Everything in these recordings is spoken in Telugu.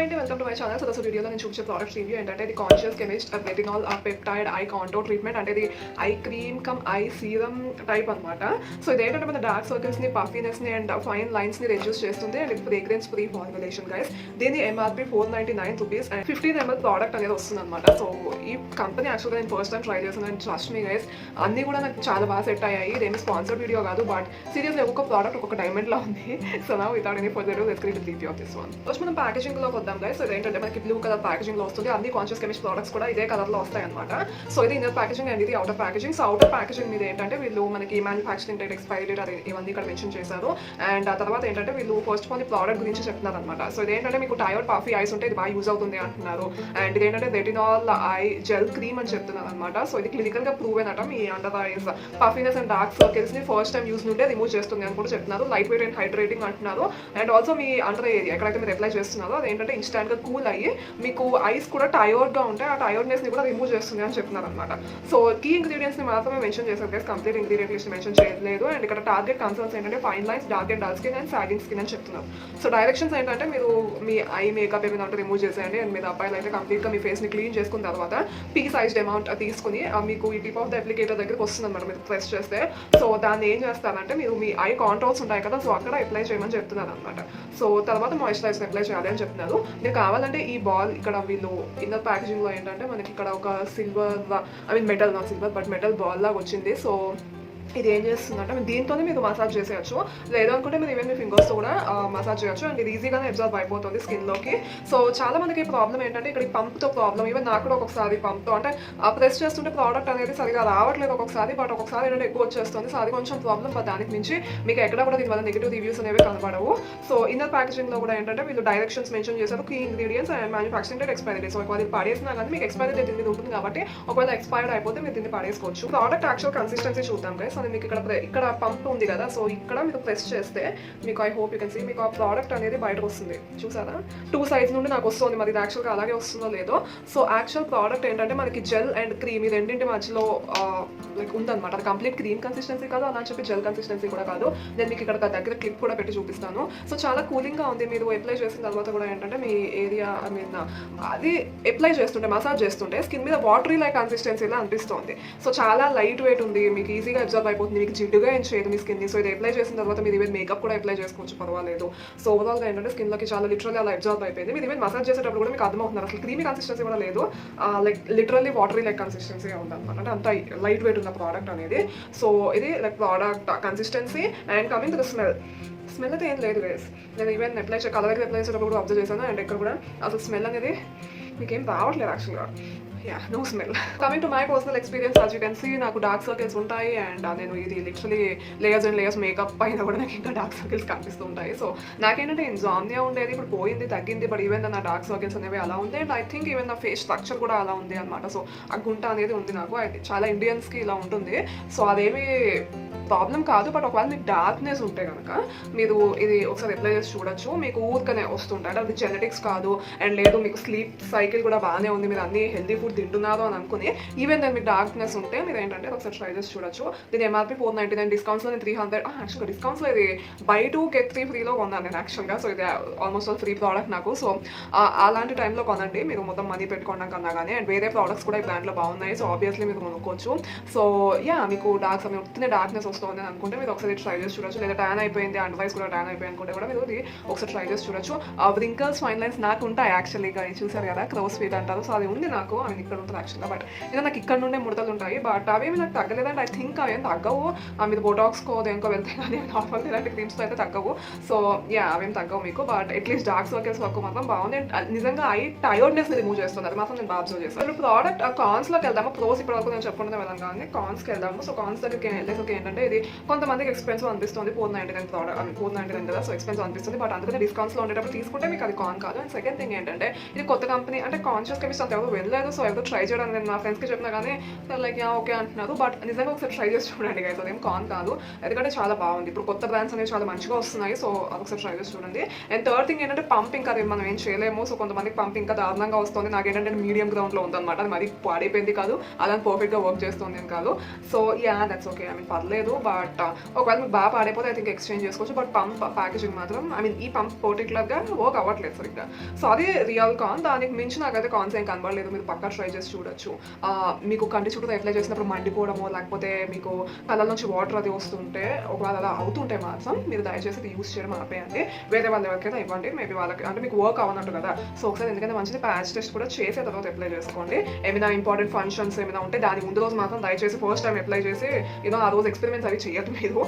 హాయ్ అండి welcome to my channel so దసలు వీడియోలో నేను చూపించే ప్రోడక్ట్స్ రివ్యూ ఏంటంటే ఇది conscious chemist retinol peptide eye contour treatment అంటే ఇది eye cream cum eye serum type అనమాట సో ఇది ఏంటంటే మన డార్క్ సర్కిల్స్ని పఫీనెస్ని అండ్ ఫైన్ లైన్స్ని రెడ్యూస్ చేస్తుంది అండ్ ఇది ఫ్రేగ్రెన్స్ ఫ్రీ ఫార్ములేషన్ గైస్ దీని MRP four ninety nine rupees and fifteen ML product అనేది వస్తుంది అనమాట సో ఈ కంపెనీ యాక్చువల్గా నేను ఫస్ట్ టైం ట్రై చేశాను అండ్ ట్రస్ట్ మీ గైస్ అన్నీ కూడా నాకు చాలా బాగా సెట్ అయ్యాయి. ఇదేమి స్పాన్సర్డ్ వీడియో కాదు బట్ సీరియస్లీ ఒక్కొక్క ప్రోడక్ట్ ఒక్కొక్క డైమండ్ లా ఉంది. సో నా without any further let's read review of this one first మనం ప్యాకేజింగ్ చూద్దాం గైస్ సో ఇదేంటంటే మనకి బ్లూ కలర్ ప్యాకేజింగ్లో వస్తుంది. అన్ని కాన్షియస్ కెమిస్ట్ ప్రోడక్ట్స్ కూడా ఇదే కలర్లో వస్తాయి అనమాట సో ఇది ఇన్నర్ ప్యాకేజింగ్ అండ్ ఇది outer packaging so outer packaging మీద ఏంటంటే వీళ్ళు మనకి మ్యానుఫాక్చరింగ్ డేట్ ఎక్స్పైరీ డేట్ అది ఇవన్నీ ఇక్కడ మెన్షన్ చేశారు. అండ్ ఆ తర్వాత ఏంటంటే వీళ్ళు ఫస్ట్ ఆఫ్ ఆల్ ఈ ప్రోడక్ట్ గురించి చెప్తున్నారు అనమాట సో ఇదేంటంటే మీకు టైర్డ్ పాఫీ ఐస్ ఉంటే ఇది బాగా యూజ్ అవుతుంది అంటున్నారు. అండ్ ఇదేంటంటే రెటినాల్ ఐ జెల్ క్రీమ్ అని చెప్తున్నారు అనమాట సో ఇది క్లినికల్గా ప్రూవ్ అయినట మీ under eyes puffiness and dark సర్కిల్స్ని first time use నుండే రిమూవ్ చేస్తుంది అని కూడా చెప్తున్నారు. లైట్ వెయిట్ అండ్ హైడ్రేటింగ్ అంటున్నారు. అండ్ ఆల్సో మీ అండర్ ఏరియా ఎక్కడైతే మీరు అప్లై చేస్తున్నారో అదేంటంటే ఇన్స్టాంట్ కూల్ అయ్యి మీకు ఐస్ కూడా టైర్డ్గా ఉంటాయి. ఆ టైర్డ్నెస్ని కూడా రిమూవ్ చేస్తుంది అని చెప్తున్నారు అనమాట సో కీ ఇంగ్రీడియంట్స్ని మాత్రమే మెన్షన్ చేశారు guys complete ingredient list mention చేయలేదు అండ్ ఇక్కడ టార్గెట్ కన్సర్న్స్ ఏంటంటే fine lines dark and dull skin and sagging skin అని చెప్తున్నారు. సో డైరెక్షన్స్ ఏంటంటే మీరు మీ ఐ మేకప్ ఏమైనా ఉంటే రిమూవ్ చేసేయండి. అండ్ మీరు అబ్బాయిలు అయితే కంప్లీట్గా మీ ఫేస్ని క్లీన్ చేసుకున్న తర్వాత పీ సైజ్డ్ అమౌంట్ తీసుకుని మీకు ఈ టిప్ ఆఫ్ ద అప్లికేటర్ దగ్గరికి వస్తుంది అనమాట మీరు ప్రెస్ చేస్తే. సో దాన్ని ఏం చేస్తారంటే మీరు మీ ఐ కాంట్రోల్స్ ఉంటాయి కదా సో అక్కడ అప్లై చేయమని చెప్తున్నారు అనమాట సో తర్వాత మాయిశ్చరైజర్ అప్లై చేయాలి అని చెప్తున్నారు. మీరు కావాలంటే ఈ బాల్ ఇక్కడ వీళ్ళు ఇన్నర్ ప్యాకేజింగ్లో ఏంటంటే మనకి ఇక్కడ ఒక silver I mean metal silver but metal ball లాగా వచ్చింది. సో ఇది ఏం చేస్తుందంటే మీరు దీంతోనే మీకు మసాజ్ చేసేయచ్చు. లేదు అనుకుంటే మీరు ఈవెన్ మీ ఫింగర్స్తో కూడా మసాజ్ చేయొచ్చు. అండ్ ఇది ఈజీగానే అబ్జర్వ్ అయిపోతుంది స్కిన్లోకి సో చాలా మందికి ప్రాబ్లం ఏంటంటే ఇక్కడ పంప్తో ప్రాబ్లం ఈవెన్ నాకు కూడా ఒక్కొక్కసారి పంప్తో అంటే ప్రెస్ చేస్తుంటే ప్రోడక్ట్ అనేది సరిగా రావట్లేదు ఒక్కొక్కసారి. బట్ ఒక్కొక్కసారి ఏంటంటే ఎక్కువ వచ్చేస్తుంది. సో అది కొంచెం ప్రాబ్లం బట్ దానికి మించి మీకు ఎక్కడ కూడా దీనివల్ల నెగిటివ్ రివ్యూస్ అనేవి కనబడవు. సో ఇన్నర్ ప్యాకేజింగ్లో కూడా ఏంటంటే వీళ్ళు డైరెక్షన్స్ మెన్షన్ చేశారు. Key ingredients and manufacturing date expiry date so ఒకవేళ ఇది పడేసినా కానీ మీకు ఎక్స్పైరీ డేట్ ఉంటుంది కాబట్టి ఒకవేళ ఎక్స్పైర్డ్ అయిపోతే మీరు దీన్ని పడేసుకోవచ్చు. ప్రోడక్ట్ యాక్చువల్ కన్సిస్టెన్సీ చూద్దాం గైస్ అది మీకు ఇక్కడ ఇక్కడ పంప్ ఉంది కదా సో ఇక్కడ మీకు ప్రెస్ చేస్తే మీకు I hope you can see మీకు ఆ ప్రోడక్ట్ అనేది బయటకు వస్తుంది. చూసారా? టూ సైడ్స్ నుండి నాకు వస్తుంది మరి ఇది యాక్చువల్గా అలాగే వస్తుందో లేదో. సో యాక్చువల్ ప్రోడక్ట్ ఏంటంటే మనకి జెల్ అండ్ క్రీమ్ ఇది రెండింటి మధ్యలో లైక్ ఉందన్నమాట. అది కంప్లీట్ క్రీమ్ కన్సిస్టెన్సీ కాదు అలా అని చెప్పి జెల్ కన్సిస్టెన్సీ కూడా కాదు. నేను మీకు ఇక్కడ దగ్గర క్లిప్ కూడా పెట్టి చూపిస్తాను. సో చాలా కూలింగ్గా ఉంది. మీరు అప్లై చేసిన తర్వాత కూడా ఏంటంటే మీ ఏరియా ఐ మీన్ అది అప్లై చేస్తుంటే మసాజ్ చేస్తుంటే స్కిన్ మీద వాటరీ లైక్ కన్సిస్టెన్సీలా అనిపిస్తుంది. సో చాలా లైట్ వెయిట్ ఉంది. మీకు ఈజీగా అబ్జర్వ్ అయిపోతుంది. మీకు జిడ్డుగా ఏం చేయదు. మీ స్కిన్ సో ఇది అప్లై చేసిన తర్వాత మీరు ఈవెన్ మేకప్ కూడా అప్లై చేసుకోవచ్చు. పర్వాలేదు. సో ఓవరాల్గా ఏంటంటే స్కిన్లోకి చాలా లిటరల్లీ అలా అబ్జర్వ్ అయిపోయింది. మీరు ఈవెన్ మసాజ్ చేసేటప్పుడు కూడా మీకు అర్థమవుతున్నారు అసలు క్రీమీ కన్సిస్టెన్సీ కూడా లేదు. Like literally watery like consistency ఉందన్నమాట. అంటే అంత లైట్ వెయిట్ ఉన్న ప్రోడక్ట్ అనేది. సో ఇది like product consistency and coming to the smell smell అయితే ఏం లేదు గైస్ నేను ఈవెన్ అప్లై చే కలర్కి అప్లై చేసేటప్పుడు కూడా అబ్జర్వ్ చేశాను. అండ్ ఇక్కడ కూడా అసలు స్మెల్ అనేది మీకేం రావట్లేదు యాక్చువల్గా yeah no smell coming to my personal experience as you can see నాకు డార్క్ సర్కిల్స్ ఉంటాయి అండ్ uh, నేను ఇది literally layers and layers makeup పైన కూడా నాకు ఇంకా డార్క్ సర్కిల్స్ కనిపిస్తూ ఉంటాయి. సో నాకేంటంటే ఇన్జామ్నియా ఉండేది ఇప్పుడు పోయింది తగ్గింది బట్ ఈవెన్ నా డార్క్ సర్కిల్స్ అనేవి అలా ఉంది అండ్ ఐ థింక్ ఈవెన్ నా ఫేస్ స్ట్రక్చర్ కూడా అలా ఉంది అనమాట సో ఆ గుంట అనేది ఉంది నాకు. అది చాలా ఇండియన్స్కి ఇలా ఉంటుంది. సో అదేమి ప్రాబ్లం కాదు బట్ ఒకవేళ మీకు డార్క్నెస్ ఉంటే కనుక మీరు ఇది ఒకసారి అప్లై చేసి చూడొచ్చు. మీకు ఊరికనే వస్తుంటాయి. అది జెనెటిక్స్ కాదు అండ్ లేదు మీకు స్లీప్ సైకిల్ కూడా బాగానే ఉంది మీరు అన్ని హెల్దీ ఫుడ్ తింటున్నారు అని అనుకుని ఈవెన్ దాని మీకు డార్క్నెస్ ఉంటే మీరు ఏంటంటే ఒకసారి ట్రై చేసి చూడొచ్చు. దీని ఎంఆర్పీ ఫోర్ నైంటీ నైన్ డిస్కౌంట్స్లో నేను త్రీ హండ్రెడ్ యాక్చువల్గా డిస్కౌంట్స్లో ఇది బై టూ గెట్ త్రీ ఫ్రీలో కొన్నాను నేను యాక్చువల్గా సో ఇది ఆల్మోస్ట్ ఆల్ ఫ్రీ ప్రోడక్ట్ నాకు. సో అలాంటి టైంలో కొనండి. మీరు మొత్తం మనీ పెట్టుకోవడం కన్నా కానీ అండ్ వేరే ప్రోడక్ట్స్ కూడా ఈ బ్రాండ్లో బాగున్నాయి. సో ఆబ్వియస్లీ మీరు కొనుక్కోవచ్చు. సో యా మీకు డార్క్ సమయం డార్క్నెస్ వస్తుంది. వస్తుంది అనుకుంటే మీరు ఒకసారి ట్రై చేసి చూడొచ్చు. లేదా ట్యాన్ అయిపోయింది అండ్ వైస్ కూడా ట్యాన్ అయిపోయింది అనుకుంటే కూడా మీరు ఇది ఒకసారి ట్రై చేసి చూడొచ్చు. ఆ ఫైన్ లైన్స్ నాకు ఉంటాయి యాక్చువల్లీగా చూసారు కదా క్రోస్ ఫీట్ అంటారు. సో అది ఉంది నాకు. అది ఇక్కడ ఉంటుంది యాక్చువల్గా బట్ ఇంకా నాకు ఇక్కడ నుండే ముడతలు ఉంటాయి. బట్ అవేమి నాకు తగ్గలేదంటే ఐ థింక్ అవేం తగ్గవు. ఆ మీద బొటాక్స్కో దేనికో వెళ్తే కానీ నార్మల్ ఇలాంటి క్రీమ్స్తో అయితే తగ్గవు. సో యా అవేం తగ్గవు మీకు. బట్ అట్లీస్ట్ డార్క్ సర్కిల్స్ వరకు మాత్రం బాగుంది. Uh, నిజంగా ఐ టైర్డ్నెస్ రిమూవ్ చేస్తుంది. అది మాత్రం నేను బాగా అబ్జర్వ్ చేస్తాను ఇప్పుడు ప్రోడక్ట్ కాన్స్లోకి వెళ్దాము? ప్రోస్ ఇప్పటివరకు నేను చెప్పుకుంటే వెళ్ళాను కానీ కాన్స్కి వెళ్దాము. సో కాన్స్ దగ్గరికి వెళ్ళేసరికి ఏంటంటే ఇది కొంతమందికి ఎక్స్పెన్సివ్ అనిపిస్తుంది. Four ninety nine product four ninety nine కదా సో ఎక్స్పెన్సివ్ అనిపిస్తుంది. బట్ అందుకనే డిస్కౌంట్స్లో ఉండేటప్పుడు తీసుకుంటే మీకు అది కాన్ కాదు. అండ్ సెకండ్ థింగ్ ఏంటంటే ఇది కొత్త కంపెనీ అంటే కాన్షియస్ కెమిస్ట్ అంత ఎవరు వెళ్ళలేదు. సో ఎవరు ట్రై చేయడం నేను నా ఫ్రెండ్స్కి చెప్పినా కానీ లైక్ యా ఓకే అంటున్నారు. బట్ నిజంగా ఒకసారి ట్రై చేసి చూడండి గైస్ అదేం కాన్ కాదు. ఎందుకంటే చాలా బాగుంది. ఇప్పుడు కొత్త బ్రాండ్స్ అనేవి చాలా మంచిగా వస్తున్నాయి. సో అదొకసారి ట్రై చేసి చూడండి. అండ్ థర్డ్ థింగ్ ఏంటంటే పంప్ ఇంకా అది మనం ఏం చేయలేము. సో కొంతమందికి పంప్ ఇంకా దారుణంగా వస్తుంది. నాకు ఏంటంటే మీడియం గ్రౌండ్లో ఉందన్నమాట. అది మరి పాడైపోయింది కాదు. అలా పర్ఫెక్ట్గా వర్క్ చేస్తుంది కాదు. So yeah that's okay I mean పర్లేదు. లేదు బట్ uh, ఒకవేళ మీకు బాగా పాడైపోతే ఐ థింక్ ఎక్స్చేంజ్ చేసుకోవచ్చు బట్ పంప్ ప్యాకేజింగ్ మాత్రం ఐ మీన్ ఈ పంప్ పర్టికులర్గా వర్క్ అవ్వట్లేదు సరిగ్గా. సో అది రియల్ కాన్ దానికి మించి నాకైతే కాన్స్ ఏం కనబడలేదు మీరు పక్క ట్రై చేసి చూడొచ్చు. మీకు కంటి చుట్టూ అప్లై చేసినప్పుడు మండిపోవడమో లేకపోతే మీకు కళ్ళ నుంచి వాటర్ అది వస్తుంటే ఒకవేళ అలా అవుతుంటే మాత్రం మీరు దయచేసి ఇది యూస్ చేయడం ఆపేయండి. వేరే వాళ్ళ ఎవరికైనా ఇవ్వండి మేబీ వాళ్ళకి అంటే మీకు వర్క్ అవ్వనట్టు కదా. సో ఒకసారి ఎందుకంటే మంచిది ప్యాచ్ టెస్ట్ కూడా చేసే తర్వాత అప్లై చేసుకోండి. ఏమైనా ఇంపార్టెంట్ ఫంక్షన్స్ ఏమైనా ఉంటే దాని ముందు రోజు మాత్రం దయచేసి ఫస్ట్ టైం అప్లై చేసి యూనో ఆ రోజు ఎక్స్పెరిమెంట్స్ అవి చేయటం లేదు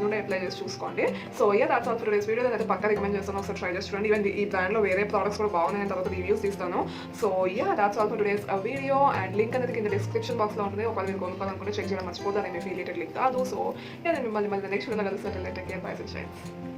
ముందు అప్లై చేసి చూసుకోండి. So here that's all for days video అయితే పక్క రికమెండ్ చేస్తాను. ఒకసారి ట్రై చేసి చూడండి. ఈవెన్ ఈ బ్రాండ్లో వేరే ప్రోడక్ట్స్ కూడా బాగున్నాయి తర్వాత రివ్యూస్ ఇస్తాను so yeah that's all for days video and link అనేది కింద డిస్క్రిప్షన్ బాక్స్లో ఉంటుంది. ఒకవేళ మీరు కొనుక్కోవాలనుకుంటే చెక్ చేయడం మర్చిపోతాను నేను ఫీల్ లింక్ కాదు. సో నేను మిమ్మల్ని మళ్ళీ నెక్స్ట్ వీడియోలో కలుస్తాను. By set